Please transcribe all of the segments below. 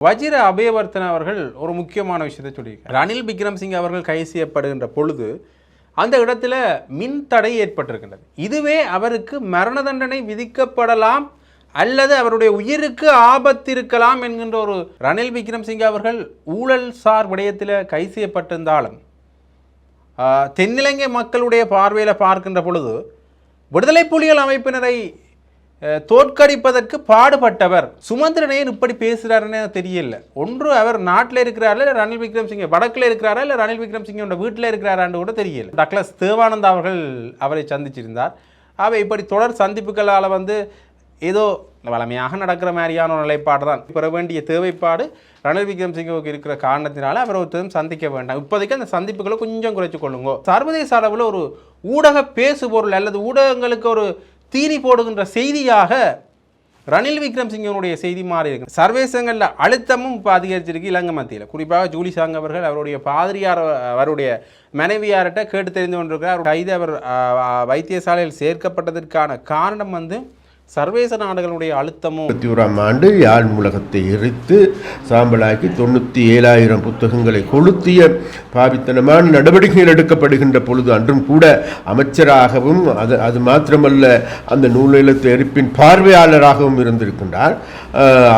வஜிர அபயவர்த்தன அவர்கள் ஒரு முக்கியமான விஷயத்தை சொல்லியிருக்கார். ரணில் விக்ரம்சிங் அவர்கள் கைது செய்யப்படுகின்ற பொழுது அந்த இடத்துல மின் தடை ஏற்பட்டிருக்கின்றது. இதுவே அவருக்கு மரண தண்டனை விதிக்கப்படலாம் அல்லது அவருடைய உயிருக்கு ஆபத்து இருக்கலாம் என்கின்ற ஒரு ரணில் விக்ரம்சிங் அவர்கள் ஊழல் சார் விடயத்தில் கைது செய்யப்பட்டிருந்தாலும் தென்னிலங்கை மக்களுடைய பார்வையில் பார்க்கின்ற பொழுது விடுதலை புலிகள் அமைப்பினரை தோற்கடிப்பதற்கு பாடுபட்டவர். சுமந்திரனையன் இப்படி பேசுகிறாருன்னு தெரியல. ஒன்று அவர் நாட்டில் இருக்கிறாரா இல்லை ரணில் விக்ரம்சிங்க வடக்கில் இருக்கிறாரா இல்லை ரணில் விக்ரம்சிங்கோட வீட்டில் இருக்கிறாரான்னு கூட தெரியல. டக்ளஸ் தேவானந்தா அவர்கள் அவரை சந்திச்சிருந்தார். அவை இப்படி தொடர் சந்திப்புகளால் வந்து ஏதோ வளமையாக நடக்கிற மாதிரியான ஒரு நிலைப்பாடு தான். பெற வேண்டிய தேவைப்பாடு ரணில் விக்ரம்சிங்கவுக்கு இருக்கிற காரணத்தினால அவர் ஒருத்தரும் சந்திக்க வேண்டாம். இப்போதைக்கு அந்த சந்திப்புகளை கொஞ்சம் குறைச்சு கொள்ளுங்க. சர்வதேச அளவில் ஒரு ஊடக பேசுபொருள் அல்லது ஊடகங்களுக்கு ஒரு தீனி போடுகின்ற செய்தியாக ரணில் விக்ரம்சிங்கனுடைய செய்தி மாறி இருக்கு. சர்வேசங்களில் அழுத்தமும் இப்போ அதிகரிச்சிருக்கு இலங்கை மத்தியில். குறிப்பாக ஜூலி சாங் அவர்கள் அவருடைய பாதிரியார் அவருடைய மனைவியார்கிட்ட கேட்டு தெரிந்து கொண்டிருக்கிறார். கைது அவர் வைத்தியசாலையில் சேர்க்கப்பட்டதற்கான காரணம் வந்து சர்வேச நாடுகளுடைய அழுத்தமும் இருபத்தி ஓராம் ஆண்டு யாழ் மூலகத்தை எரித்து சாம்பலாக்கி தொண்ணூற்றி ஏழாயிரம் புத்தகங்களை கொளுத்திய பாவித்தனமான நடவடிக்கைகள் எடுக்கப்படுகின்ற பொழுது அன்றும் கூட அமைச்சராகவும் அது அது மாத்திரமல்ல அந்த நூலிலத்து எரிப்பின் பார்வையாளராகவும் இருந்திருக்கின்றார்.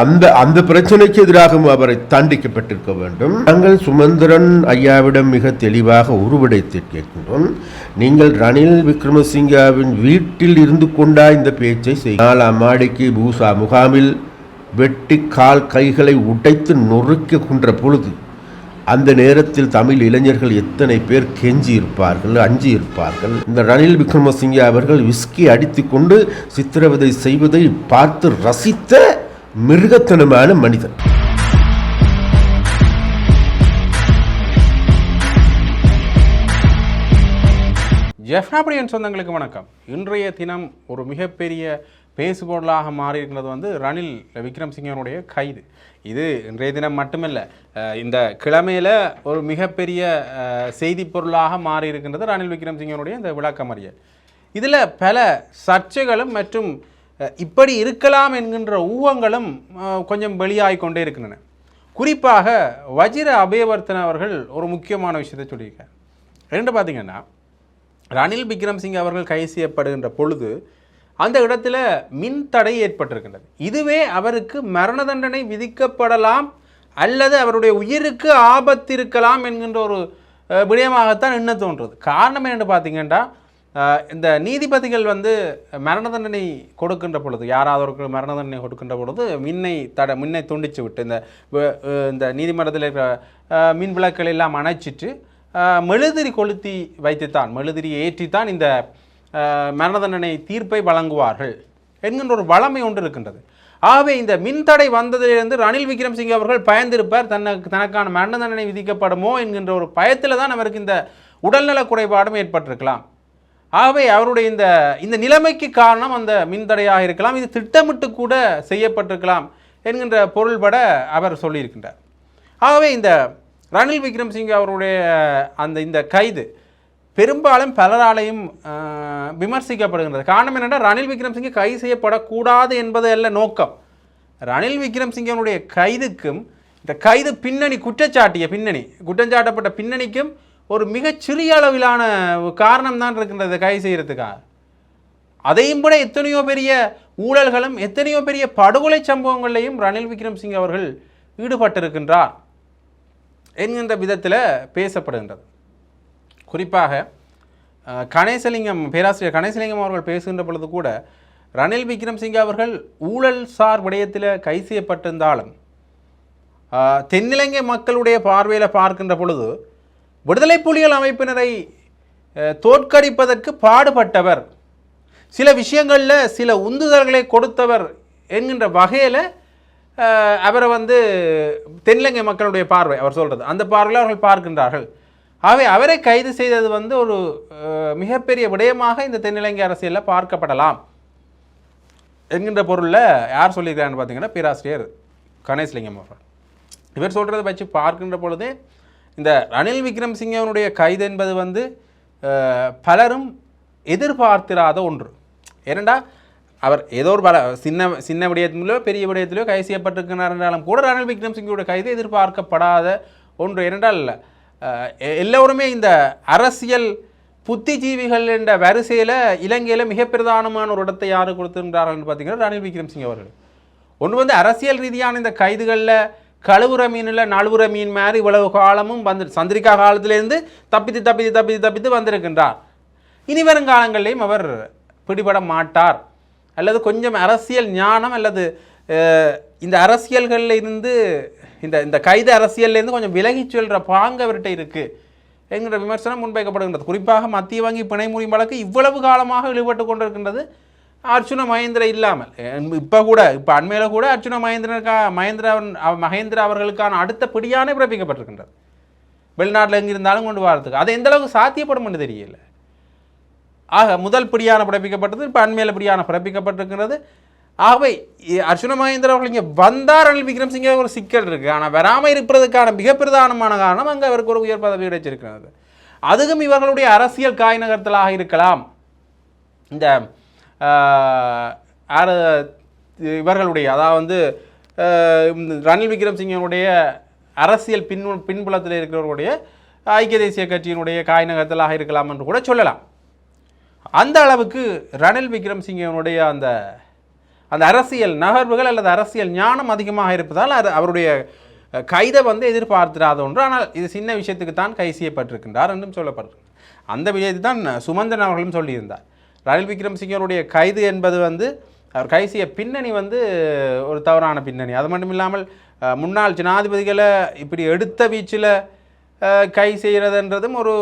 அந்த அந்த பிரச்சனைக்கு எதிராகவும் அவரை தண்டிக்கப்பட்டிருக்க வேண்டும். நாங்கள் சுமந்திரன் ஐயாவிடம் மிக தெளிவாக உருவடைத்து கேட்கின்றோம். நீங்கள் ரணில் விக்ரமசிங்காவின் வீட்டில் இருந்து கொண்டா இந்த பேச்சை செய்ய நாலாம் மாடிக்கு பூசா முகாமில் வெட்டி கால் கைகளை உடைத்து நொறுக்குகின்ற பொழுது அந்த நேரத்தில் தமிழ் இளைஞர்கள் எத்தனை பேர் கெஞ்சி இருப்பார்கள் அஞ்சி இருப்பார்கள் இந்த ரணில் விக்ரமசிங்கே அவர்கள் விஸ்கி அடித்துக்கொண்டு சித்திரவதை செய்வதை பார்த்து ரசித்த மிருகத்தனமான மனிதன். ஜெஃப்னாபடியன் சொந்தங்களுக்கு வணக்கம். இன்றைய தினம் ஒரு மிகப்பெரிய பேசுபொருளாக மாறியிருக்கிறது வந்து ரணில் விக்ரம்சிங்கனுடைய கைது. இது இன்றைய தினம் மட்டுமில்லை இந்த கிழமையில் ஒரு மிகப்பெரிய செய்தி பொருளாக மாறியிருக்கின்றது ரணில் விக்ரம்சிங்கனுடைய இந்த விளக்கமறியல். இதில் பல சர்ச்சைகளும் மற்றும் இப்படி இருக்கலாம் என்கின்ற ஊகங்களும் கொஞ்சம் வெளியாகி கொண்டே இருக்கின்றன. குறிப்பாக வஜிர அபயவர்த்தன அவர்கள் ஒரு முக்கியமான விஷயத்தை சொல்லியிருக்கார். ரெண்டு பார்த்தீங்கன்னா ரணில் விக்ரம்சிங் அவர்கள் கைது செய்யப்படுகின்ற பொழுது அந்த இடத்துல மின் தடை ஏற்பட்டிருக்கின்றது. இதுவே அவருக்கு மரண தண்டனை விதிக்கப்படலாம் அல்லது அவருடைய உயிருக்கு ஆபத்து இருக்கலாம் என்கின்ற ஒரு விடயமாகத்தான் என்ன தோன்றுறது? காரணம் என்னென்னு பார்த்தீங்கன்னா இந்த நீதிபதிகள் வந்து மரண தண்டனை கொடுக்கின்ற பொழுது யாராவது ஒரு மரண தண்டனை கொடுக்கின்ற பொழுது மின்னை தட மின்னை துண்டிச்சு விட்டு இந்த இந்த நீதிமன்றத்தில் இருக்கிற மின் விளக்குகள் எல்லாம் அணைச்சிட்டு மெழுதிரி கொளுத்தி வைத்துத்தான் மெழுதிரியை ஏற்றித்தான் இந்த மரண தண்டனை தீர்ப்பை வழங்குவார்கள் என்கின்ற ஒரு வளமை ஒன்று இருக்கின்றது. ஆகவே இந்த மின்தடை வந்ததிலிருந்து ரணில் விக்ரம்சிங் அவர்கள் பயந்திருப்பார் தனக்கு தனக்கான மரண தண்டனை விதிக்கப்படுமோ என்கின்ற ஒரு பயத்தில் தான் அவருக்கு இந்த உடல்நல குறைபாடும் ஏற்பட்டிருக்கலாம். ஆகவே அவருடைய இந்த இந்த நிலைமைக்கு காரணம் அந்த மின்தடையாக இருக்கலாம் இது திட்டமிட்டு கூட செய்யப்பட்டிருக்கலாம் என்கின்ற பொருள்பட அவர் சொல்லியிருக்கின்றார். ஆகவே இந்த ரணில் விக்ரம்சிங் அவருடைய அந்த இந்த கைது பெரும்பாலும் பலராலையும் விமர்சிக்கப்படுகின்றது. காரணம் என்னென்னா ரணில் விக்ரம்சிங்கை கைது செய்யப்படக்கூடாது என்பது அல்ல நோக்கம். ரணில் விக்ரம்சிங்கனுடைய கைதுக்கும் இந்த கைது பின்னணி குற்றச்சாட்டிய பின்னணி குற்றஞ்சாட்டப்பட்ட பின்னணிக்கும் ஒரு மிகச்சிறிய அளவிலான காரணம் தான் இருக்கின்றது கைது செய்கிறதுக்காக அதையும் கூட எத்தனையோ பெரிய ஊழல்களும் எத்தனையோ பெரிய படுகொலை சம்பவங்களையும் ரணில் விக்ரம்சிங் அவர்கள் ஈடுபட்டிருக்கின்றார் என்கின்ற விதத்தில் பேசப்படுகின்றது. குறிப்பாக கணேசலிங்கம் பேராசிரியர் கணேசலிங்கம் அவர்கள் பேசுகின்ற பொழுது கூட ரணில் விக்ரம்சிங்க அவர்கள் ஊழல் சார் விடயத்தில் கை செய்யப்பட்டிருந்தாலும் தென்னிலங்கை மக்களுடைய பார்வையில் பார்க்கின்ற பொழுது விடுதலை புலிகள் அமைப்பினரை தோற்கடிப்பதற்கு பாடுபட்டவர் சில விஷயங்களில் சில உந்துதல்களை கொடுத்தவர் என்கின்ற வகையில் அவரை வந்து தென்னிலங்கை மக்களுடைய பார்வை அவர் சொல்கிறது அந்த பார்வையில் அவர்கள் பார்க்கின்றார்கள். ஆகவே அவரை கைது செய்தது வந்து ஒரு மிகப்பெரிய விடயமாக இந்த தென்னிலங்கை அரசியலில் பார்க்கப்படலாம். என்கின்ற பொருளில் யார் சொல்லியிருக்கிறான்னு பார்த்தீங்கன்னா பேராசிரியர் கணேஷ்லிங்கம் அவர்கள். இவர் சொல்கிறத வச்சு பார்க்கின்ற பொழுது இந்த ரணில் விக்ரம்சிங்கவனுடைய கைது என்பது வந்து பலரும் எதிர்பார்த்திராத ஒன்று. ஏனெண்டா அவர் ஏதோ ஒரு பல சின்ன சின்ன விடயத்திலோ பெரிய விடயத்திலோ கைது செய்யப்பட்டிருக்கிறார் என்றாலும் கூட ரணில் விக்ரம்சிங்கோட கைது எதிர்பார்க்கப்படாத ஒன்று. இரண்டால் இல்லை எல்லோருமே இந்த அரசியல் புத்திஜீவிகள் என்ற வரிசையில் இலங்கையில் மிக பிரதானமான ஒரு இடத்தை யார் கொடுத்திருக்கிறார்கள் பார்த்தீங்கன்னா ரணில் விக்ரம்சிங் அவர்கள். ஒன்று வந்து அரசியல் ரீதியான இந்த கைதுகளில் கழுவுற மீனில் நழுவுற மீன் மாதிரி இவ்வளவு காலமும் வந்து சந்திரிகா காலத்திலேருந்து தப்பித்து தப்பித்து தப்பித்து தப்பித்து வந்திருக்கின்றார். இனி வருங்காலங்களிலேயும் அவர் பிடிபட மாட்டார். அல்லது கொஞ்சம் அரசியல் ஞானம் அல்லது இந்த அரசியல்களில் இருந்து இந்த இந்த கைது அரசியல்லேருந்து கொஞ்சம் விலகிச் செல்கிற பாங்கு அவர்கிட்ட இருக்குது என்கிற விமர்சனம் முன்வைக்கப்படுகின்றது. குறிப்பாக மத்திய வங்கி பிணை முறியும் வழக்கு இவ்வளவு காலமாக இழுபட்டு கொண்டிருக்கின்றது. அர்ச்சுன மகேந்திர இல்லாமல். இப்போ கூட இப்போ அண்மையில் கூட அர்ச்சுன மகேந்திரனுக்கா மகேந்திரன் மகேந்திர அவர்களுக்கான அடுத்த பிடியானே பிறப்பிக்கப்பட்டிருக்கின்றது. வெளிநாட்டில் எங்கே இருந்தாலும் கொண்டு வரதுக்கு அது எந்த அளவுக்கு சாத்தியப்படும் என்று தெரியல. ஆக முதல் பிடியான பிறப்பிக்கப்பட்டது இப்போ அண்மையில் பிடியான பிறப்பிக்கப்பட்டிருக்கிறது ஆகவே அர்ச்சுன மகேந்திர அவர்கள் இங்கே வந்தார் ரணில் விக்ரம்சிங்க ஒரு சிக்கல் இருக்குது ஆனால் வராமல் இருப்பதற்கான மிக பிரதானமான காரணம் அங்கே அவருக்கு ஒரு உயர் பதவி கிடைச்சிருக்கிறது. அதுவும் இவர்களுடைய அரசியல் காய் நகர்த்தலாக இருக்கலாம். இந்த இவர்களுடைய அதாவது வந்து ரணில் விக்ரம்சிங்கனுடைய அரசியல் பின் பின்புலத்தில் இருக்கிறவர்களுடைய ஐக்கிய தேசிய கட்சியினுடைய காய் நகர்த்தலாக இருக்கலாம் என்று கூட சொல்லலாம். அந்த அளவுக்கு ரணில் விக்ரம்சிங்கனுடைய அந்த அந்த அரசியல் நகர்வுகள் அல்லது அரசியல் ஞானம் அதிகமாக இருப்பதால் அது அவருடைய கைதை வந்து எதிர்பார்த்திராத ஒன்று. ஆனால் இது சின்ன விஷயத்துக்கு தான் கை செய்யப்பட்டிருக்கின்றார் என்றும் சொல்லப்பட்டிருக்கு அந்த விஷயத்தை தான் சுமந்திரன் அவர்களும் சொல்லியிருந்தார். ரணில் விக்ரம்சிங்கருடைய கைது என்பது வந்து அவர் கை செய்ய பின்னணி வந்து ஒரு தவறான பின்னணி. அது மட்டும் இல்லாமல் முன்னாள் ஜனாதிபதிகளை இப்படி எடுத்த வீச்சில் கை செய்கிறதுன்றதும் ஒரு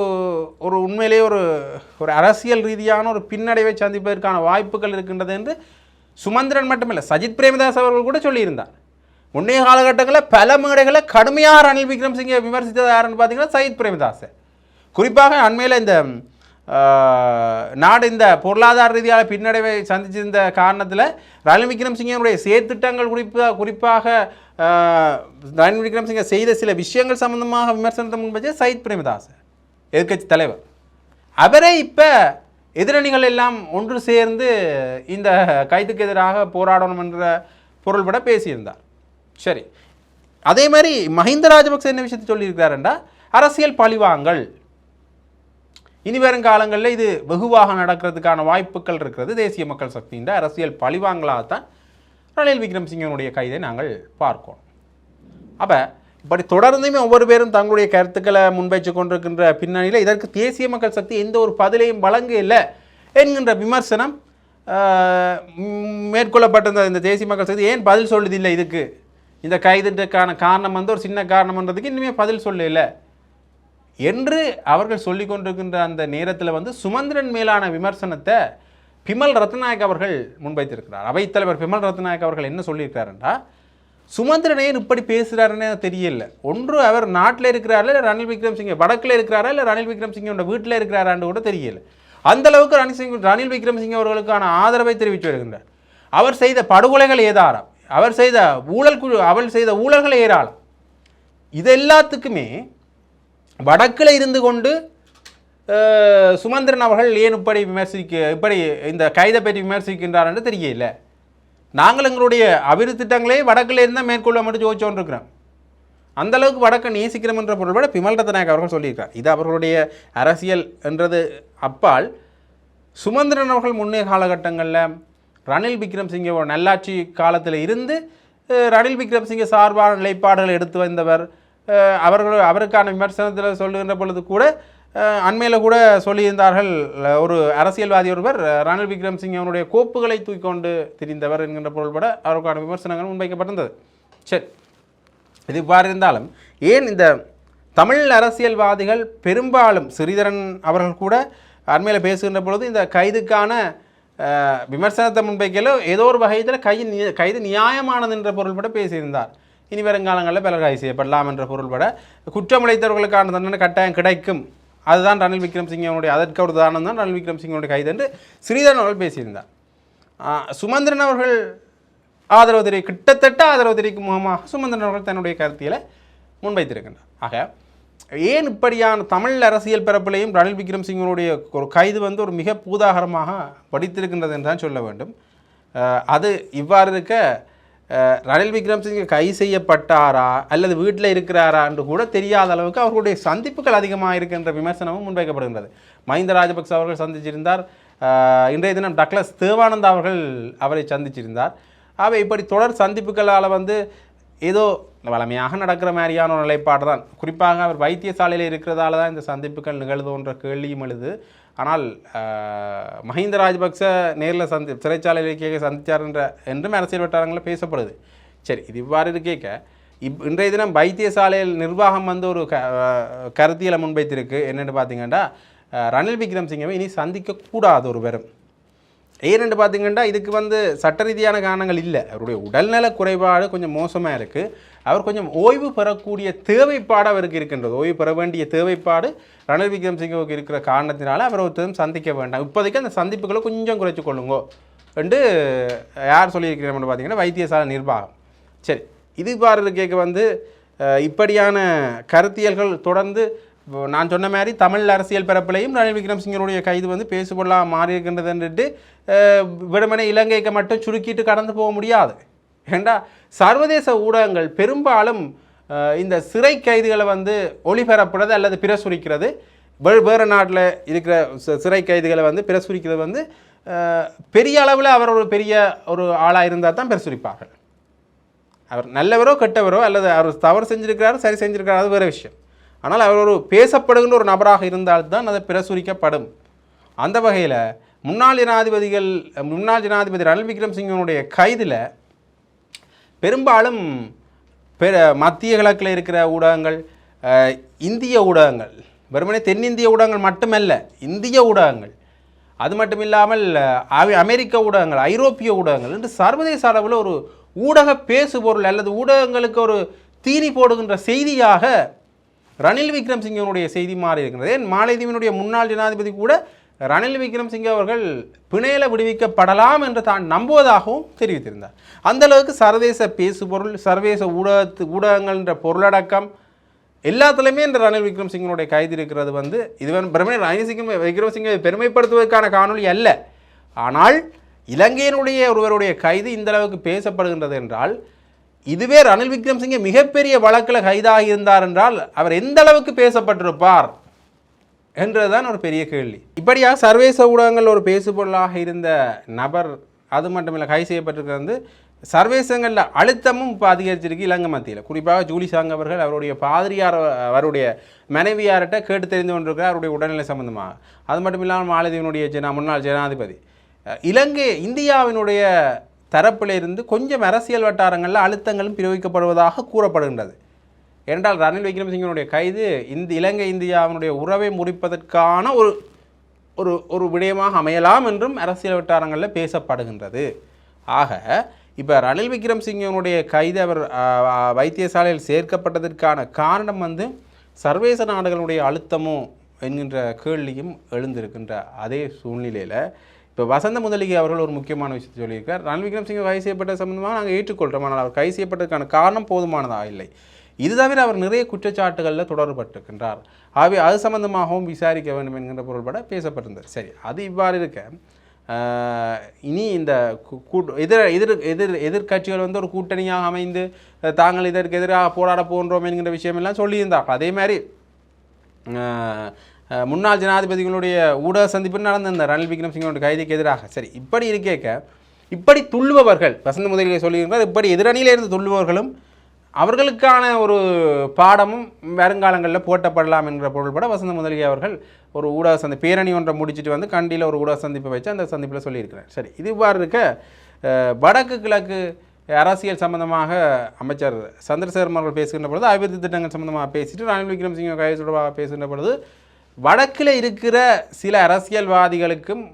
ஒரு உண்மையிலேயே ஒரு ஒரு அரசியல் ரீதியான ஒரு பின்னடைவை சந்திப்பதற்கான வாய்ப்புகள் இருக்கின்றது என்று சுமந்திரன் மட்டுமில்லை சஜித் பிரேமதாஸ் அவர்கள் கூட சொல்லியிருந்தார். முன்னைய காலகட்டங்களில் பல மேடைகளை கடுமையாக ரணில் விக்ரம்சிங்கை விமர்சித்தது யாருன்னு பார்த்தீங்கன்னா சஜித் பிரேமதாஸ் குறிப்பாக அண்மையில் இந்த நாடு இந்த பொருளாதார ரீதியாக பின்னடைவை சந்திச்சிருந்த காரணத்தில் ரணில் விக்ரம்சிங்கனுடைய செயற்திட்டங்கள் குறிப்பாக குறிப்பாக ரணில் விக்ரம்சிங்கை செய்த சில விஷயங்கள் சம்பந்தமாக விமர்சனத்தை முன்பு சயித் பிரேமதாஸ் எதிர்க்கட்சி தலைவர். அவரே இப்போ எதிரணிகள் எல்லாம் ஒன்று சேர்ந்து இந்த கைதுக்கு எதிராக போராடணும் என்ற பொருள்பட பேசியிருந்தார். சரி. அதே மாதிரி மஹிந்த ராஜபக்சே என்ன விஷயத்தை சொல்லியிருக்கிறாருண்டா? அரசியல் பழிவாங்கல். இனி வரும் காலங்களில் இது வெகுவாக நடக்கிறதுக்கான வாய்ப்புகள் இருக்கிறது. தேசிய மக்கள் சக்தியின் அரசியல் பழிவாங்கலாகத்தான் ரணில் விக்ரம்சிங்கனுடைய கைதை நாங்கள் பார்க்கணும் அப்போ பட் தொடர்ந்துமே ஒவ்வொரு பேரும் தங்களுடைய கருத்துக்களை முன்வைச்சு கொண்டிருக்கின்ற பின்னணியில் இதற்கு தேசிய மக்கள் சக்தி எந்த ஒரு பதிலையும் வழங்க இல்லை என்கின்ற விமர்சனம் மேற்கொள்ளப்பட்டிருந்த இந்த தேசிய மக்கள் சக்தி ஏன் பதில் சொல்லுதில்லை இதுக்கு? இந்த கைதுக்கான காரணம் வந்து ஒரு சின்ன காரணம்ன்றதுக்கு இன்னுமே பதில் சொல்லல. என்று அவர்கள் சொல்லி கொண்டிருக்கின்ற அந்த நேரத்தில் வந்து சுமந்திரன் மேலான விமர்சனத்தை பிமல் ரத்நாயக் அவர்கள் முன்வைத்திருக்கிறார். அவைத்தலைவர் பிமல் ரத்நாயக் அவர்கள் என்ன சொல்லியிருக்காருன்றா சுமந்திரன் ஏன் இப்படி பேசுகிறாருன்னு தெரியல. ஒன்று அவர் நாட்டில் இருக்கிறாரா இல்லை ரணில் விக்ரம்சிங்க வடக்கில் இருக்கிறாரா இல்லை ரணில் விக்ரம்சிங்கோட வீட்டில் இருக்கிறாரான்னு கூட தெரியல. அந்த அளவுக்கு ரணில் சிங் ரணில் விக்ரம்சிங்க அவர்களுக்கான ஆதரவை தெரிவித்து வருகின்றார். அவர் செய்த படுகொலைகள் ஏதாரம் அவர் செய்த ஊழல் குழு அவள் செய்த ஊழல்கள் ஏராளம். இது எல்லாத்துக்குமே வடக்கில் இருந்து கொண்டு சுமந்திரன் அவர்கள் ஏன் இப்படி விமர்சிக்க இப்படி இந்த கைதை பற்றி விமர்சிக்கின்றார் என்று தெரியல. நாங்கள் எங்களுடைய அபிவிருத்தி திட்டங்களே வடக்கில் இருந்தால் மேற்கொள்ள மட்டும் யோசிச்சோன்றிருக்கிறோம் அந்த அளவுக்கு வடக்கை நேசிக்கிறோம் என்ற பொருளோட பிமல் ரத்நாயக் அவர்கள் சொல்லியிருக்கார் இது அவர்களுடைய அரசியல் என்றது அப்பால் சுமந்திரன் அவர்கள் முன்னே காலகட்டங்களில் ரணில் விக்ரம்சிங்கோட நல்லாட்சி காலத்தில் இருந்து ரணில் விக்ரம்சிங்க சார்பான நிலைப்பாடுகளை எடுத்து வந்தவர். அவர்கள் அவருக்கான விமர்சனத்தில் சொல்லுகின்ற பொழுது கூட அண்மையில் கூட சொல்லியிருந்தார்கள் ஒரு அரசியல்வாதி ஒருவர் அஹ், ரணில் விக்ரம்சிங் அவனுடைய கோப்புகளை தூக்கிக்கொண்டு திரிந்தவர் என்கின்ற பொருள்பட அவருக்கான விமர்சனங்கள் முன்வைக்கப்பட்டிருந்தது. சரி இது இவ்வாறு இருந்தாலும் ஏன் இந்த தமிழ் அரசியல்வாதிகள் பெரும்பாலும் ஸ்ரீதரன் அவர்கள் கூட அண்மையில் பேசுகின்ற பொழுது இந்த கைதுக்கான விமர்சனத்தை முன்வைக்கல ஏதோ ஒரு வகையில் கை கைது நியாயமானது என்ற பொருள்பட பேசியிருந்தார். இனி வருங்காலங்களில் பலர் கைது செய்யப்படலாம் என்ற பொருள்பட குற்றமிழைத்தவர்களுக்கான தண்டனை கட்டாயம் கிடைக்கும். அதுதான் ரணில் விக்ரம்சிங்கனுடைய அதற்கு ஒரு தானம் தான் ரணில் விக்ரம்சிங்கனுடைய கைது என்று ஸ்ரீதரன் அவர்கள் பேசியிருந்தார். சுமந்திரன் அவர்கள் ஆதரவு தெரிவி கிட்டத்தட்ட ஆதரவு தெரிவிக்கும் முகமாக சுமந்திரன் அவர்கள் தன்னுடைய கருத்தியலை முன்வைத்திருக்கின்றார். ஆக ஏன் இப்படியான தமிழ் அரசியல் பரப்பிலையும் ரணில் விக்ரம்சிங்கனுடைய ஒரு கைது வந்து ஒரு மிக பூதாகரமாக படித்திருக்கின்றது என்று தான் சொல்ல வேண்டும். அது இவ்வாறு இருக்க ரணில் விக்ரம்சிங்க கை செய்யப்பட்டாரா அல்லது வீட்டில் இருக்கிறாரா என்று கூட தெரியாத அளவுக்கு அவர்களுடைய சந்திப்புகள் அதிகமாக இருக்கின்ற விமர்சனமும் முன்வைக்கப்படுகின்றது. மஹிந்த ராஜபக்ச அவர்கள் சந்திச்சிருந்தார். இன்றைய தினம் டக்ளஸ் தேவானந்தா அவர்கள் அவரை சந்திச்சிருந்தார். அவை இப்படி தொடர் சந்திப்புகளால் வந்து ஏதோ வளமையாக நடக்கிற மாதிரியான ஒரு நிலைப்பாடு தான் குறிப்பாக அவர் வைத்தியசாலையில் இருக்கிறதால தான் இந்த சந்திப்புகள் நிகழ்தோன்ற கேள்வியும் எழுது. ஆனால் மஹிந்த ராஜபக்ச நேரில் சந்தி சிறைச்சாலையில் கேட்க சந்தித்தார் என்ற என்றும் அரசியல் வட்டாரங்களில் பேசப்படுது. சரி இது இவ்வாறு கேட்க இப் இன்றைய தினம் வைத்தியசாலையில் நிர்வாகம் வந்து ஒரு க கருத்தியலை முன்வைத்திருக்கு. என்னென்னு பார்த்தீங்கன்னா ரணில் ரணில் விக்ரம்சிங்கவை இனி சந்திக்கக்கூடாது ஒரு வெறும் ஏன்னு பார்த்தீங்கன்னா இதுக்கு வந்து சட்ட ரீதியான காரணங்கள் இல்லை. அவருடைய உடல்நல குறைபாடு கொஞ்சம் மோசமாக இருக்குது அவர் கொஞ்சம் ஓய்வு பெறக்கூடிய தேவைப்பாடு அவருக்கு இருக்கின்றது. ஓய்வு பெற வேண்டிய தேவைப்பாடு ரணில் விக்ரம்சிங்கவுக்கு இருக்கிற காரணத்தினால அவர் ஒருத்தரும் சந்திக்க வேண்டாம். இப்போதைக்கு அந்த சந்திப்புகளை கொஞ்சம் குறைச்சி கொள்ளுங்கோ என்று யார் சொல்லியிருக்கிறோம்னு பார்த்தீங்கன்னா வைத்தியசாலை நிர்வாகம். சரி இது பாரு கேட்க வந்து இப்படியான கருத்தியல்கள் தொடர்ந்து நான் சொன்ன மாதிரி தமிழ் அரசியல் பரப்பிலையும் ரணில் விக்ரம்சிங்கருடைய கைது வந்து பேசுபொருளாக மாறி இருக்கின்றதுன்ட்டு விடுமனை இலங்கைக்கு மட்டும் சுருக்கிட்டு கடந்து போக முடியாது. ஏண்டா சர்வதேச ஊடகங்கள் பெரும்பாலும் இந்த சிறை கைதிகளை வந்து ஒளிபரப்புறது அல்லது பிரசுரிக்கிறது. வே- வேறு நாட்டில் இருக்கிற சிறை கைதிகளை வந்து பிரசுரிக்கிறது வந்து பெரிய அளவில் அவர் ஒரு பெரிய ஒரு ஆளாக இருந்தால் தான் பிரசுரிப்பார்கள். அவர் நல்லவரோ கெட்டவரோ அல்லது அவர் தவறு செஞ்சுருக்கிறாரு சரி செஞ்சுருக்காரு அது வேறு விஷயம். ஆனால் அவர் ஒரு பேசப்படுகின்ற ஒரு நபராக இருந்தால்தான் அது பிரசுரிக்கப்படும். அந்த வகையில் முன்னாள் ஜனாதிபதிகள் முன்னாள் ஜனாதிபதி ரணில் விக்ரம்சிங்கனுடைய கைதில் பெரும்பாலும் பெரு மத்திய கிழக்கில் இருக்கிற ஊடகங்கள் இந்திய ஊடகங்கள் வெறுமனே தென்னிந்திய ஊடகங்கள் மட்டுமல்ல இந்திய ஊடகங்கள் அது மட்டும் இல்லாமல் அமெரிக்க ஊடகங்கள் ஐரோப்பிய ஊடகங்கள் என்று சர்வதேச அளவில் ஒரு ஊடக பேசுபொருள் அல்லது ஊடகங்களுக்கு ஒரு தீனி போடுகின்ற செய்தியாக ரணில் விக்ரம்சிங்கனுடைய செய்தி மாறி இருக்கின்றது ஏன் மாலைதீவினுடைய முன்னாள் ஜனாதிபதி கூட ரணில் விக்ரம்சிங்க அவர்கள் பிணையில விடுவிக்கப்படலாம் என்று தான் நம்புவதாகவும் தெரிவித்திருந்தார். அந்த அளவுக்கு சர்வதேச பேசுபொருள் சர்வதேச ஊடகத்து ஊடகங்கள் என்ற பொருளடக்கம் எல்லாத்துலேயுமே இந்த ரணில் விக்ரம்சிங்கனுடைய கைது இருக்கிறது வந்து இது வந்து பிரமே ரணில் சிங்கம் விக்ரம்சிங்கை பெருமைப்படுத்துவதற்கான காணொளி அல்ல. ஆனால் இலங்கையினுடைய ஒருவருடைய கைது இந்த அளவுக்கு பேசப்படுகின்றது என்றால் இதுவே ரணில் விக்ரம்சிங்கே மிகப்பெரிய வழக்கில் கைதாகி இருந்தார் என்றால் அவர் எந்த அளவுக்கு பேசப்பட்டிருப்பார்? என்றதுதான் ஒரு பெரிய கேள்வி. இப்படியாக சர்வேச ஊடகங்கள் ஒரு பேசுபொருளாக இருந்த நபர் அது மட்டுமில்லை கை செய்யப்பட்டிருக்கிறது வந்து சர்வேசங்களில் அழுத்தமும் இப்போ அதிகரிச்சிருக்கு இலங்கை மத்தியில். குறிப்பாக ஜூலி சாங் அவர்கள் அவருடைய பாதிரியார் அவருடைய மனைவியார்கிட்ட கேட்டு தெரிந்து கொண்டிருக்கிறார் அவருடைய உடல்நிலை சம்பந்தமாக. அது மட்டும் இல்லாமல் மாலதீவினுடைய ஜனா முன்னாள் ஜனாதிபதி. இலங்கை இந்தியாவினுடைய தரப்பிலிருந்து கொஞ்சம் அரசியல் வட்டாரங்களில் அழுத்தங்களும் பிரயோகிக்கப்படுவதாக கூறப்படுகின்றது. என்றால் ரணில் விக்ரமசிங்கனுடைய கைது இந்த இலங்கை இந்தியாவினுடைய உறவை முறிப்பதற்கான ஒரு ஒரு ஒரு விடயமாக அமையலாம் என்றும் அரசியல் வட்டாரங்களில் பேசப்படுகின்றது. ஆக இப்போ ரணில் விக்ரம்சிங்கனுடைய கைது அவர் வைத்தியசாலையில் சேர்க்கப்பட்டதற்கான காரணம் வந்து சர்வதேச நாடுகளுடைய அழுத்தமோ என்கின்ற கேள்வியும் எழுந்திருக்கின்ற அதே சூழ்நிலையில் இப்போ வசந்த முதலிகை அவர்கள் ஒரு முக்கியமான விஷயத்தை சொல்லியிருக்கார். ரணில் விக்ரம்சிங்க கைது செய்யப்பட்ட சம்பந்தமாக நாங்கள் ஏற்றுக்கொள்கிறோம் ஆனால் அவர் கைது செய்யப்பட்டதற்கான காரணம் போதுமானதாக இல்லை. இது தவிர அவர் நிறைய குற்றச்சாட்டுகளில் தொடர்பட்டிருக்கின்றார். ஆகவே அது சம்பந்தமாகவும் விசாரிக்க வேண்டும் என்கின்ற பொருள்பட பேசப்பட்டிருந்தது. சரி அது இவ்வாறு இருக்க இனி இந்த கூட்டு எதிர் எதிர் எதிர் எதிர்க்கட்சிகள் வந்து ஒரு கூட்டணியாக அமைந்து தாங்கள் இதற்கு எதிராக போராட போன்றோம் என்கிற விஷயமெல்லாம் சொல்லியிருந்தார்கள். அதே மாதிரி முன்னாள் ஜனாதிபதிகளுடைய ஊடக சந்திப்பு நடந்த ரணில் விக்ரம்சிங்கோட கைதிக்கு எதிராக. சரி இப்படி இருக்கேக்க இப்படி துள்ளுபவர்கள் வசந்த முதலில் சொல்லியிருக்கிறார் இப்படி எதிரணியிலிருந்து துள்ளுபவர்களும் அவர்களுக்கான ஒரு பாடமும் வருங்காலங்களில் போட்டப்படலாம் என்கிற பொருள்பட வசந்த முதலிகை அவர்கள் ஒரு ஊடக சந்தி பேரணி ஒன்றை முடிச்சிட்டு வந்து கண்டியில் ஒரு ஊடக சந்திப்பை வச்சு அந்த சந்திப்பில் சொல்லியிருக்கிறார். சரி இது இவ்வாறு இருக்க வடக்கு கிழக்கு அரசியல் சம்பந்தமாக அமைச்சர் சந்திரசேகர் அவர்கள் பேசுகின்ற பொழுது அபிவிருத்தி திட்டங்கள் சம்பந்தமாக பேசிட்டு ரணில் விக்ரமசிங்க கைது தொடர்பாக பேசுகின்ற பொழுது வடக்கில் இருக்கிற சில அரசியல்வாதிகளுக்கும்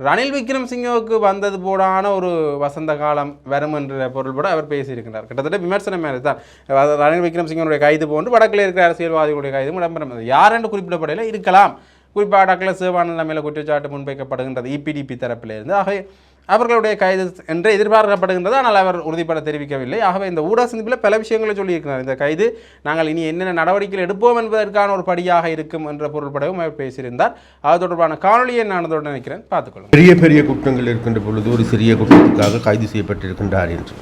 ரணில் விக்ரம்சிங்கவுக்கு வந்தது போடான ஒரு வசந்த காலம் வரும் என்ற பொருள்பட அவர் பேசியிருக்கிறார். கிட்டத்தட்ட விமர்சனம் மேலே தான். ரணில் விக்ரம் சிங்கனுடைய கைது போன்று வடக்கில் இருக்கிற அரசியல்வாதிகளுடைய கைதும் இடம்பெறும் யார் என்று குறிப்பிடப்படையில் இருக்கலாம். குறிப்பாக டக்ளஸ் சிவானந்த மேலே குற்றச்சாட்டு முன்வைக்கப்படுகின்றது இபிடிபி தரப்பிலிருந்து. ஆகவே அவர்களுடைய கைது என்று எதிர்பார்க்கப்படுகின்றது. ஆனால் அவர் உறுதிப்பட தெரிவிக்கவில்லை. ஆகவே இந்த ஊடக சந்திப்பில் பல விஷயங்களை சொல்லியிருக்கிறார். இந்த கைது நாங்கள் இனி என்னென்ன நடவடிக்கைகள் எடுப்போம் என்பதற்கான ஒரு படியாக இருக்கும் என்ற பொருள்படவும் அவர் பேசியிருந்தார். அது தொடர்பான காணொலியை நான் அதோடு நினைக்கிறேன். பார்த்துக்கொள்ளுங்கள். பெரிய பெரிய குற்றங்கள் இருக்கின்ற பொழுது ஒரு சிறிய குற்றத்துக்காக கைது செய்யப்பட்டிருக்கின்றார் என்று.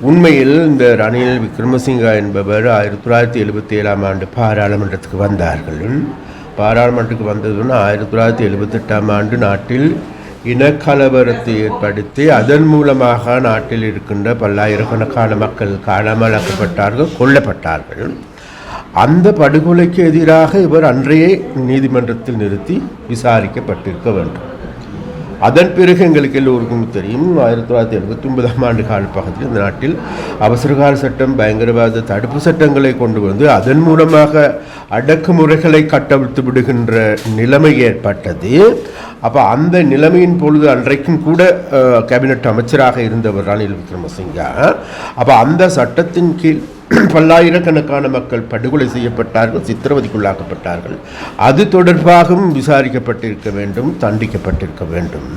உண்மையில் இந்த ரணில் விக்ரமசிங்கா என்பவர் ஆயிரத்தி தொள்ளாயிரத்தி எழுபத்தி ஏழாம் ஆண்டு பாராளுமன்றத்துக்கு வந்தார்கள். பாராளுமன்றத்துக்கு வந்ததுன்னு ஆயிரத்தி தொள்ளாயிரத்தி எழுபத்தெட்டாம் ஆண்டு நாட்டில் இனக்கலவரத்தை ஏற்படுத்தி அதன் மூலமாக நாட்டில் இருக்கின்ற பல்லாயிரக்கணக்கான மக்கள் காணாமலாக்கப்பட்டார்கள் கொல்லப்பட்டார்கள். அந்த படுகொலைக்கு எதிராக இவர் அன்றையே நீதிமன்றத்தில் நிறுத்தி விசாரிக்கப்பட்டிருக்க வேண்டும். அதன் பிறகு எங்களுக்கு எல்லோருக்கும் தெரியும் ஆயிரத்தி தொள்ளாயிரத்தி எழுபத்தி ஒன்பதாம் ஆண்டு காலப்பகுதியில் இந்த நாட்டில் அவசரகால சட்டம் பயங்கரவாத தடுப்பு சட்டங்களை கொண்டு வந்து அதன் மூலமாக அடக்குமுறைகளை கட்டவிழ்த்து விடுகின்ற நிலைமை ஏற்பட்டது. அப்போ அந்த நிலைமையின் பொழுது அன்றைக்கும் கூட கேபினட் அமைச்சராக இருந்தவர் ரணில் விக்ரமசிங்கா. அப்போ அந்த சட்டத்தின் கீழ் பல்லாயிரக்கணக்கான மக்கள் படுகொலை செய்யப்பட்டார்கள் சித்திரவதைக்குள்ளாக்கப்பட்டார்கள். அது தொடர்பாகவும் விசாரிக்கப்பட்டிருக்க வேண்டும் தண்டிக்கப்பட்டிருக்க வேண்டும்.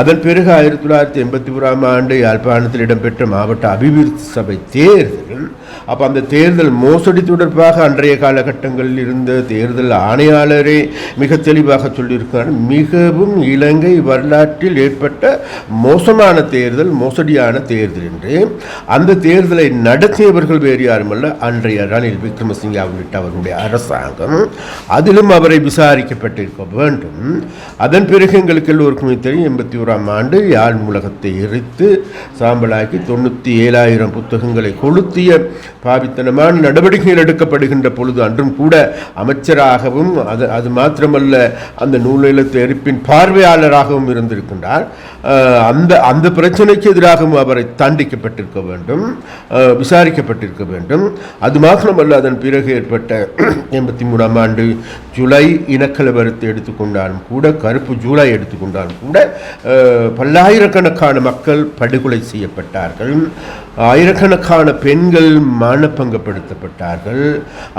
அதன் பிறகு ஆயிரத்தி தொள்ளாயிரத்தி எண்பத்தி ஓராம் ஆண்டு யாழ்ப்பாணத்தில் இடம்பெற்ற மாவட்ட அபிவிருத்தி சபை தேர்தல். அப்போ அந்த தேர்தல் மோசடி தொடர்பாக அன்றைய காலகட்டங்களில் இருந்த தேர்தல் ஆணையாளரே மிக தெளிவாக சொல்லியிருக்கிறார். மிகவும் இலங்கை வரலாற்றில் ஏற்பட்ட மோசமான தேர்தல் மோசடியான தேர்தல் என்று. அந்த தேர்தலை நடத்தியவர்கள் வேறு யாருமல்ல அன்றைய ரணில் விக்ரமசிங்கா உள்ளிட்ட அவருடைய அரசாங்கம். அதிலும் அவரை விசாரிக்கப்பட்டிருக்க வேண்டும். அதன் பிறகு எங்களுக்கு எல்லோருக்குமே தெரியும் எண்பத்தி ஓராம் ஆண்டு யாழ் நூலகத்தை எரித்து சாம்பலாக்கி தொண்ணூற்றி ஏழாயிரம் புத்தகங்களை கொளுத்திய பாவித்தனமான நடவடிக்கைகள் எடுக்கப்படுகின்ற பொழுது அன்றும் கூட அமைச்சராகவும் அது அது மாத்திரமல்ல அந்த நூலிலத்து எரிப்பின் பார்வையாளராகவும் இருந்திருக்கின்றார். அந்த அந்த பிரச்சனைக்கு எதிராகவும் அவரை தண்டிக்கப்பட்டிருக்க வேண்டும். விசாரிக்கப்பட்டிருக்க வேண்டும். அது மாத்திரமல்ல அதன் பிறகு ஏற்பட்ட எண்பத்தி மூணாம் ஆண்டு ஜூலை இனக்கலவரத்தை எடுத்துக்கொண்டாலும் கூட கருப்பு ஜூலை எடுத்துக்கொண்டாலும் கூட பல்லாயிரக்கணக்கான மக்கள் படுகொலை செய்யப்பட்டார்கள். ஆயிரக்கணக்கான பெண்கள் மானப்பங்கப்படுத்தப்பட்டார்கள்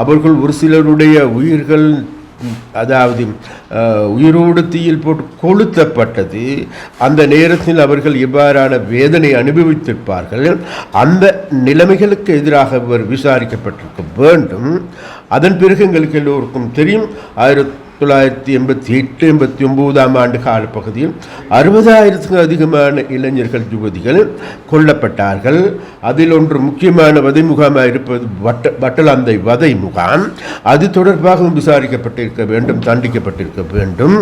அவர்கள் ஒரு சிலருடைய உயிர்கள் அதாவது உயிரோடு தீயில் போட்டு கொளுத்தப்பட்டது அந்த நேரத்தில் அவர்கள் இவ்வாறான வேதனை அனுபவித்திருப்பார்கள். அந்த நிலைமைகளுக்கு எதிராக இவர் விசாரிக்கப்பட்டிருக்க வேண்டும். அதன் பிறகு எங்களுக்கு எல்லோருக்கும் தெரியும். ஆயிரத்தி தொள்ளாயிரத்தி எண்பத்தி எட்டு எண்பத்தி ஒன்பதாம் ஆண்டு காலப்பகுதியில் அறுபதாயிரத்துக்கும் அதிகமான இளைஞர்கள் யுவதிகள் கொல்லப்பட்டார்கள். அதில் ஒன்று முக்கியமான வதை முகாமாக இருப்பது வட்ட வட்டலாந்தை வதை முகாம் அது தொடர்பாகவும் விசாரிக்கப்பட்டிருக்க வேண்டும் தண்டிக்கப்பட்டிருக்க வேண்டும்.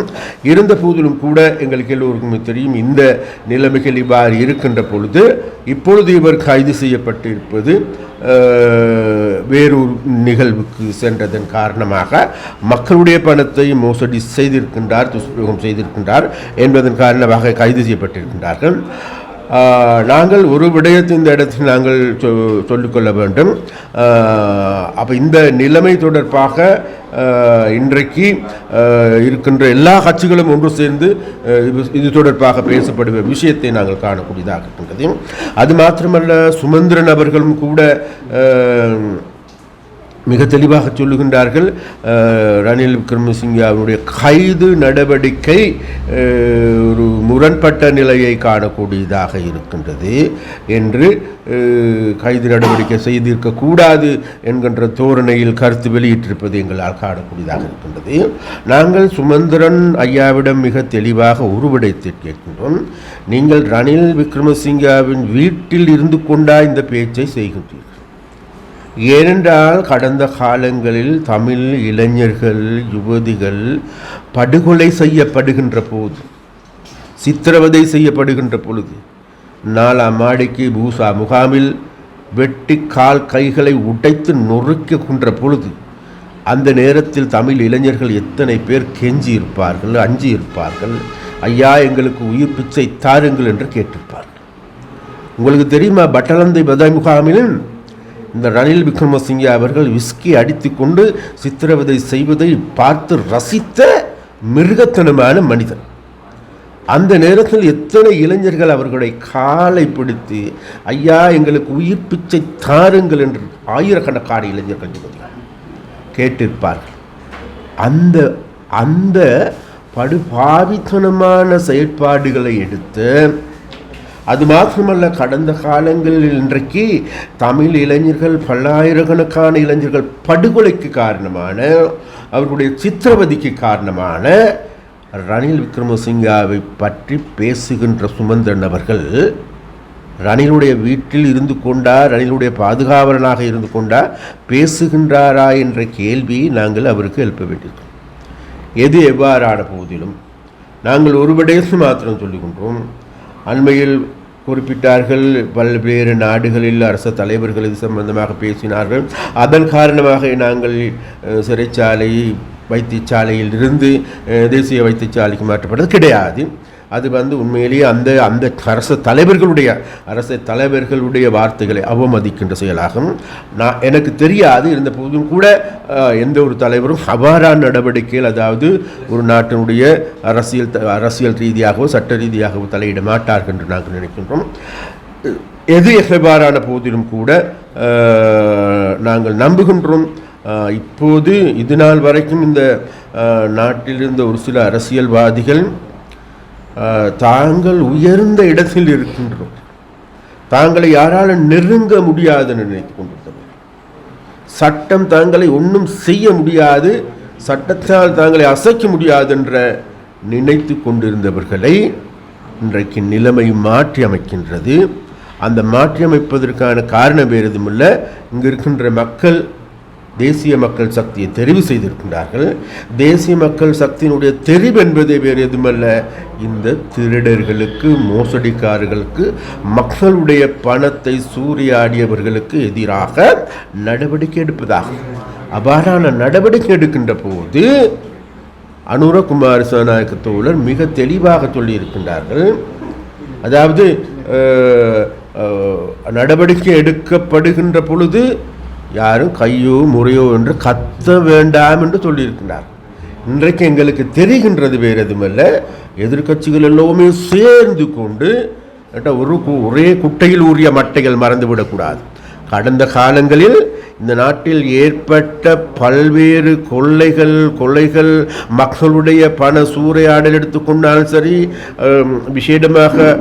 இருந்த போதிலும் கூட எங்களுக்கு எல்லோருக்குமே தெரியும் இந்த நிலைமைகள் இவ்வாறு இருக்கின்ற பொழுது இப்பொழுது இவர் கைது செய்யப்பட்டிருப்பது வேறொரு நிகழ்வுக்கு சென்றதன் காரணமாக மக்களுடைய பணத்தை மோசடி செய்திருக்கின்றார் துஷ்பிரயோகம் செய்திருக்கின்றார் என்பதன் காரணமாக கைது செய்யப்பட்டிருக்கின்றார்கள். நாங்கள் ஒரு விடயத்தை இந்த இடத்தில் நாங்கள் சொ- சொல்லிக்கொள்ள வேண்டும். அப்போ இந்த நிலைமை தொடர்பாக இன்றைக்கு இருக்கின்ற எல்லா கட்சிகளும் ஒன்று சேர்ந்து இது- இது தொடர்பாக பேசப்படுகிற விஷயத்தை நாங்கள் காணக்கூடியதாக இருக்கின்றது. அது மாத்திரமல்ல சுமந்திரன் அவர்களும் கூட மிக தெளிவாக சொல்லுகின்றார்கள் ரணில் விக்ரமசிங்காவுடைய கைது நடவடிக்கை ஒரு முரண்பட்ட நிலையை காணக்கூடியதாக இருக்கின்றது என்று கைது நடவடிக்கை செய்திருக்கக்கூடாது என்கின்ற தோரணையில் கருத்து வெளியிட்டிருப்பது எங்களால் காணக்கூடியதாக இருக்கின்றது. நாங்கள் சுமந்திரன் ஐயாவிடம் மிக தெளிவாக உருவடைத்து கேட்கின்றோம் நீங்கள் ரணில் விக்ரமசிங்காவின் வீட்டில் இருந்து கொண்டா இந்த பேச்சை செய்கின்றீர்கள்? ஏனென்றால் கடந்த காலங்களில் தமிழ் இளைஞர்கள் யுவதிகள் படுகொலை செய்யப்படுகின்ற போது சித்திரவதை செய்யப்படுகின்ற பொழுது நாலாம் மாடிக்கு பூசா முகாமில் வெட்டி கால் கைகளை உடைத்து நொறுக்குகின்ற பொழுது அந்த நேரத்தில் தமிழ் இளைஞர்கள் எத்தனை பேர் கெஞ்சி இருப்பார்கள் அஞ்சி இருப்பார்கள் ஐயா எங்களுக்கு உயிர் பிச்சை தாருங்கள் என்று கேட்டிருப்பார்கள். உங்களுக்கு தெரியுமா பட்டலந்தை பதாய் முகாமில் இந்த ரணில் விக்ரமசிங்கே அவர்கள் விஸ்கி அடித்துக்கொண்டு சித்திரவதை செய்வதை பார்த்து ரசித்த மிருகத்தனமான மனிதன். அந்த நேரத்தில் எத்தனை இளைஞர்கள் அவர்களுடைய காலை பிடித்து ஐயா எங்களுக்கு உயிர் பிச்சை தாருங்கள் என்று ஆயிரக்கணக்கான இளைஞர்கள் யுவதிகள் கேட்டிருப்பார்கள். அந்த அந்த படுபாவித்தனமான செயற்பாடுகளை எடுத்து அது மாத்திரமல்ல கடந்த காலங்களில் இன்றைக்கு தமிழ் இளைஞர்கள் பல்லாயிரக்கணக்கான இளைஞர்கள் படுகொலைக்கு காரணமான அவர்களுடைய சித்திரவதைக்கு காரணமான ரணில் விக்ரமசிங்காவை பற்றி பேசுகின்ற சுமந்திரன் அவர்கள் ரணிலுடைய வீட்டில் இருந்து கொண்டா ரணிலுடைய பாதுகாவலனாக இருந்து கொண்டா பேசுகின்றாரா என்ற கேள்வியை நாங்கள் அவருக்கு எழுப்ப வேண்டியிருக்கோம். எது எவ்வாறான போதிலும் நாங்கள் ஒரு மாத்திரம் சொல்லுகின்றோம் அண்மையில் குறிப்பிட்டார்கள். பல்வேறு நாடுகளில் அரச தலைவர்கள் இது சம்பந்தமாக பேசினார்கள். அதன் காரணமாக நாங்கள் சிறைச்சாலை வைத்தியசாலையில் இருந்து தேசிய வைத்தியசாலைக்கு மாற்றப்பட்டது கிடையாது. அது வந்து உண்மையிலேயே அந்த அந்த அரச தலைவர்களுடைய அரச தலைவர்களுடைய வார்த்தைகளை அவமதிக்கின்ற செயலாகும். நான் எனக்கு தெரியாது இருந்த போதும் கூட எந்த ஒரு தலைவரும் அவ்வாறான நடவடிக்கைகள் அதாவது ஒரு நாட்டினுடைய அரசியல் த- அரசியல் ரீதியாகவோ சட்ட ரீதியாகவோ தலையிட மாட்டார்கள் என்று நாங்கள் நினைக்கின்றோம். எது எவ்வாறான போதிலும் கூட நாங்கள் நம்புகின்றோம். இப்போது இது நாள் வரைக்கும் இந்த நாட்டிலிருந்த ஒரு சில அரசியல்வாதிகள் தாங்கள் உயர்ந்த இடத்தில் இருக்கின்றோம். தாங்களை யாரால் நெருங்க முடியாதுன்னு நினைத்துக் கொண்டிருந்தவர். சட்டம் தாங்களை ஒன்றும் செய்ய முடியாது சட்டத்தால் தாங்களை அசைக்க முடியாது என்ற நினைத்து கொண்டிருந்தவர்களை இன்றைக்கு நிலைமை மாற்றி அமைக்கின்றது. அந்த மாற்றி அமைப்பதற்கான காரணம் வேறு எதுவுமில்ல இங்கு இருக்கின்ற மக்கள் தேசிய மக்கள் சக்தியை தெரிவு செய்திருக்கின்றார்கள். தேசிய மக்கள் சக்தியினுடைய தெரிவு என்பதே வேறு எதுவுமல்ல. இந்த திருடர்களுக்கு மோசடிக்காரர்களுக்கு மக்களுடைய பணத்தை சூறையாடியவர்களுக்கு எதிராக நடவடிக்கை எடுப்பதாகும் அவ்வாறான நடவடிக்கை எடுக்கின்ற போது அனுரகுமார் சேனாயக்க தோழர் மிக தெளிவாக சொல்லியிருக்கின்றார்கள். அதாவது நடவடிக்கை எடுக்கப்படுகின்ற பொழுது யாரும் கையோ முறையோ என்று கத்த வேண்டாம் என்று சொல்லியிருக்கின்றார் இன்றைக்கு எங்களுக்கு தெரிகின்றது வேறு எதுவுமல்ல. எதிர்க்கட்சிகள் எல்லாமே சேர்ந்து கொண்டு ஒரு கு- ஒரே குட்டையில் ஊறிய மட்டைகள் மறந்துவிடக்கூடாது. கடந்த காலங்களில் இந்த நாட்டில் ஏற்பட்ட பல்வேறு கொள்ளைகள் கொள்ளைகள் மக்களுடைய பண சூறையாடல் எடுத்துக்கொண்டாலும் சரி விசேடமாக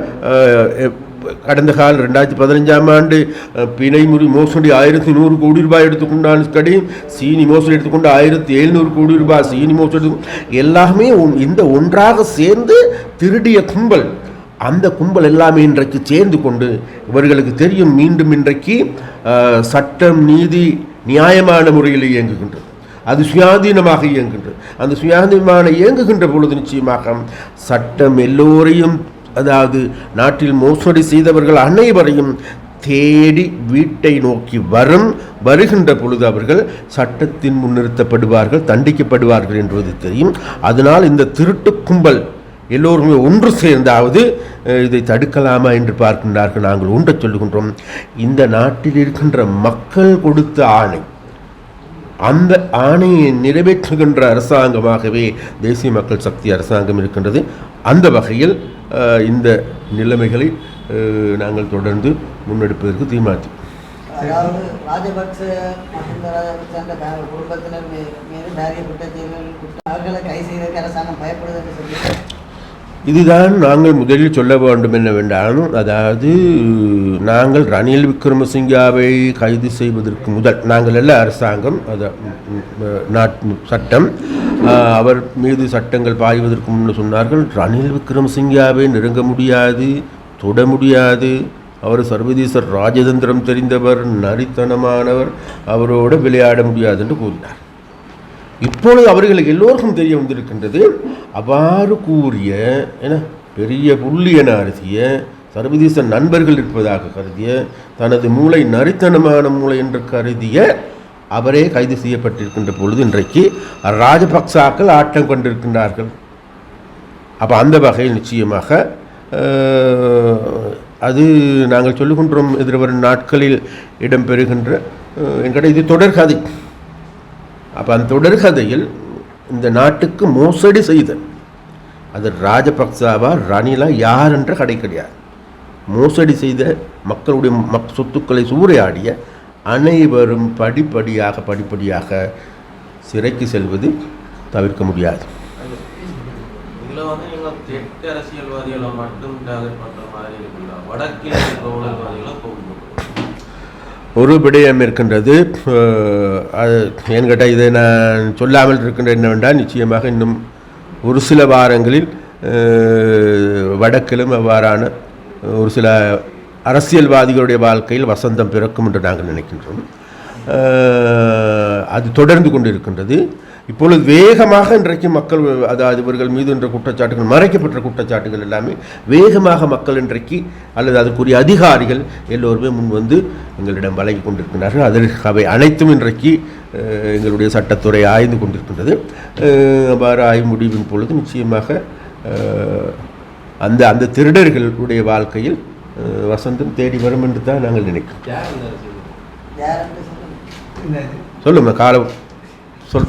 கடந்த கால ரெண்டாயிரத்தி பதினஞ்சாம் ஆண்டு பிணை முறி மோசடி ஆயிரத்தி நூறு கோடி ரூபாய் எடுத்துக்கொண்டாலும் சரி சீனி மோசடி எடுத்துக்கொண்டு ஆயிரத்தி எழுநூறு கோடி ரூபாய் சீனி மோசடி. எல்லாமே ஒன்- இந்த ஒன்றாக சேர்ந்து திருடிய கும்பல். அந்த கும்பல் எல்லாமே இன்றைக்கு சேர்ந்து கொண்டு இவர்களுக்கு தெரியும் மீண்டும் இன்றைக்கு சட்டம் நீதி நியாயமான முறையில் இயங்குகின்றது. அது சுயாதீனமாக இயங்குகின்றது. அந்த சுயாதீனமான இயங்குகின்ற பொழுது நிச்சயமாக சட்டம் எல்லோரையும் அதாவது நாட்டில் மோசடி செய்தவர்கள் அனைவரையும் தேடி வீட்டை நோக்கி வரும் வருகின்ற பொழுது அவர்கள் சட்டத்தின் முன்னிறுத்தப்படுவார்கள் தண்டிக்கப்படுவார்கள் என்பது தெரியும். அதனால் இந்த திருட்டு கும்பல் எல்லோருமே ஒன்று சேர்ந்தாவது இதை தடுக்கலாமா என்று பார்க்கின்றார்கள். நாங்கள் ஒன்றை சொல்லுகின்றோம். இந்த நாட்டில் இருக்கின்ற மக்கள் கொடுத்த ஆணை அந்த ஆணையை நிறைவேற்றுகின்ற அரசாங்கமாகவே தேசிய மக்கள் சக்தி அரசாங்கம் இருக்கின்றது. அந்த வகையில் இந்த நிலைமைகளை நாங்கள் தொடர்ந்து முன்னெடுப்பதற்கு தீர்மானித்தோம். அதாவது ராஜபக்ச மஹிந்த ராஜபக்ச அந்த குடும்பத்தினர் மீது பாரிய குற்றச்செயல்கள் அவர்களை கை செய்வதற்கு அரசாங்கம் பயப்படுது என்று சொல்லி இதுதான் நாங்கள் முதலில் சொல்ல வேண்டும் என்னவென்றால் அதாவது நாங்கள் ரணில் விக்ரமசிங்காவை கைது செய்வதற்கு முதல் நாங்கள் அல்ல அரசாங்கம் அதை நாட் சட்டம் அவர் மீது சட்டங்கள் பாய்வதற்கு முன்னு சொன்னார்கள் ரணில் விக்ரமசிங்காவை நெருங்க முடியாது தொட முடியாது. அவர் சர்வதேச ராஜதந்திரம் தெரிந்தவர் நரித்தனமானவர் அவரோடு விளையாட முடியாது என்று கூறினார். இப்பொழுது அவர்கள் எல்லோருக்கும் தெரிய வந்திருக்கின்றது அவ்வாறு கூறிய என பெரிய புள்ளி என அருதிய சர்வதேச நண்பர்கள் இருப்பதாக கருதிய தனது மூளை நரித்தனமான மூளை என்று கருதிய அவரே கைது செய்யப்பட்டிருக்கின்ற பொழுது இன்றைக்கு ராஜபக்சாக்கள் ஆட்டம் கொண்டிருக்கின்றார்கள். அப்போ அந்த வகையில் நிச்சயமாக அது நாங்கள் சொல்லுகின்றோம் எதிர்வரும் நாட்களில் இடம்பெறுகின்ற என்கிட்ட இது தொடர்கதை. அப்போ அந்த தொடர்கதையில் இந்த நாட்டுக்கு மோசடி செய்த அது ராஜபக்சாவா ரணிலா யார் என்ற கடை கிடையாது. மோசடி செய்த மக்களுடைய மக் சொத்துக்களை சூறையாடிய அனைவரும் படிப்படியாக படிப்படியாக சிறைக்கு செல்வது தவிர்க்க முடியாது. வந்து அரசியல்வாதிகளை மட்டும் வடக்கில் ஒரு விடயம் இருக்கின்றது. அது என்கிட்ட இதை நான் சொல்லாமல் இருக்கின்ற என்னவென்றால் நிச்சயமாக இன்னும் ஒரு சில வாரங்களில் வடக்கிலும் அவ்வாறான ஒரு சில அரசியல்வாதிகளுடைய வாழ்க்கையில் வசந்தம் பிறக்கும் என்று நாங்கள் நினைக்கின்றோம். அது தொடர்ந்து கொண்டிருக்கின்றது. இப்பொழுது வேகமாக இன்றைக்கு மக்கள் அதாவது இவர்கள் மீது என்ற குற்றச்சாட்டுகள் மறைக்கப்பட்ட குற்றச்சாட்டுகள் எல்லாமே வேகமாக மக்கள் இன்றைக்கு அல்லது அதுக்குரிய அதிகாரிகள் எல்லோருமே முன் வந்து எங்களிடம் வழங்கி கொண்டிருக்கின்றார்கள். அதில் அவை அனைத்தும் இன்றைக்கு எங்களுடைய சட்டத்துறை ஆய்ந்து கொண்டிருக்கின்றது. அவ்வாறு ஆய்வு முடிவின் பொழுது நிச்சயமாக அந்த அந்த திருடர்களுடைய வாழ்க்கையில் வசந்தம் தேடி வரும் என்று தான் நாங்கள் நினைக்கிறோம். சொல்லுங்க காலம் சொல்.